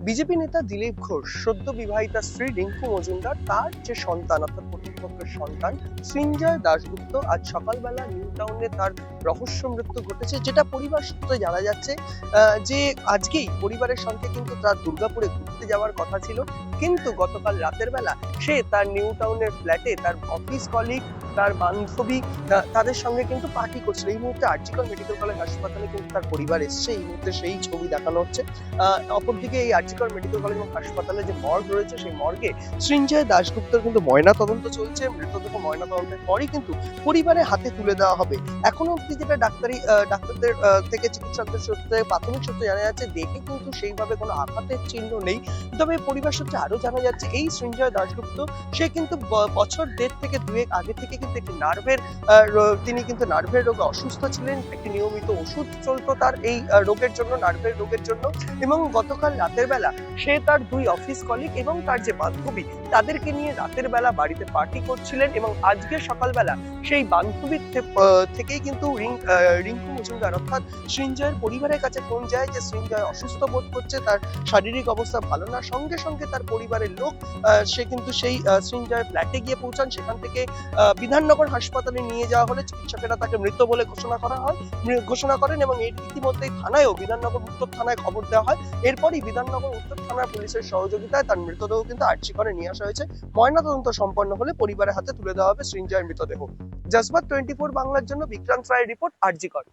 BJP নেতা দিলীপ ঘোষ সদ্য বিবাহিতা স্ত্রী রিঙ্কু মজুমদার তার যে সন্তান অর্থাৎ প্রতিপক্ষের সন্তান সৃঞ্জয় দাশগুপ্ত আজ সকালবেলা নিউ টাউনে তার রহস্য মৃত্যু ঘটেছে, যেটা পরিবার সূত্রে জানা যাচ্ছে যে আজকেই পরিবারের সঙ্গে কিন্তু তার দুর্গাপুরে ঘুরতে যাওয়ার কথা ছিল। কিন্তু গতকাল রাতের বেলা সে তার নিউ টাউনের ফ্ল্যাটে তার অফিস কলিগ, তার বান্ধবী তাদের সঙ্গে কিন্তু পার্টি করছিল। এই মুহূর্তে আর্জিকল মেডিকেল কলেজ হাসপাতালে কিন্তু তার পরিবার এসছে। এই মুহূর্তে সেই ছবি দেখানো হচ্ছে। অপরদিকে এই আর্জিকল মেডিকেল কলেজ এবং হাসপাতালে যে মর্গ রয়েছে, সেই মর্গে সৃঞ্জয় দাশগুপ্তর কিন্তু ময়না তদন্ত চলছে। মৃতদেহ ময়না তদন্তের পরই কিন্তু পরিবারের হাতে তুলে দেওয়া হবে। এখনও অব্দি যেটা ডাক্তারি ডাক্তারদের থেকে চিকিৎসকদের সূত্রে, প্রাথমিক সূত্রে জানা যাচ্ছে দেখে কিন্তু সেইভাবে কোনো আঘাতের চিহ্ন নেই। তবে পরিবার সূত্রে আরও জানা যাচ্ছে, এই সৃঞ্জয় দাশগুপ্ত, সে কিন্তু বছর দেড় থেকে দুয়েক আগে থেকে কিন্তু একটি নার্ভের তিনি কিন্তু নার্ভের রোগে অসুস্থ ছিলেন। একটি নিয়মিত ওষুধ চলতো তার এই রোগের জন্য, নার্ভের রোগের জন্য। এবং গতকাল রাতের বেলা সে তার দুই অফিস কলিগ এবং তার যে বান্ধবী, তাদেরকে নিয়ে রাতের বেলা বাড়িতে পার্টি করছিলেন এবং আজকে সকালবেলা সেই বান্ধবীর থেকেই কিন্তু রিঙ্কু মজুমদার, অর্থাৎ সৃঞ্জয়ের পরিবারের কাছে ফোন যায় যে সৃঞ্জয় অসুস্থ বোধ করছে, তার শারীরিক অবস্থা ভালো না, সঙ্গে সঙ্গে তার পরিবারের লোক সে কিন্তু সেই সৃঞ্জয়ের ফ্ল্যাটে গিয়ে পৌঁছান, সেখান থেকে বিধাননগর হাসপাতালে নিয়ে যাওয়া হলে চিকিৎসকেরা তাকে মৃত বলে ঘোষণা করা হয় ঘোষণা করেন এবং এর ইতিমধ্যেই থানায়ও বিধাননগর উত্তর থানায় খবর দেওয়া হয়। এরপরই বিধাননগর উত্তর থানার পুলিশের সহযোগিতায় তার মৃতদেহ কিন্তু আর্চি করে নিয়ে আসা হয়েছে। ময়নাতদন্ত সম্পন্ন হলে পরিবারের হাতে তুলে দেওয়া হবে সৃঞ্জয়ের মৃতদেহ। জজবাত টোয়েন্টি ফোর বাংলার জন্য বিক্রান্ত রায়ের রিপোর্ট আরজিকর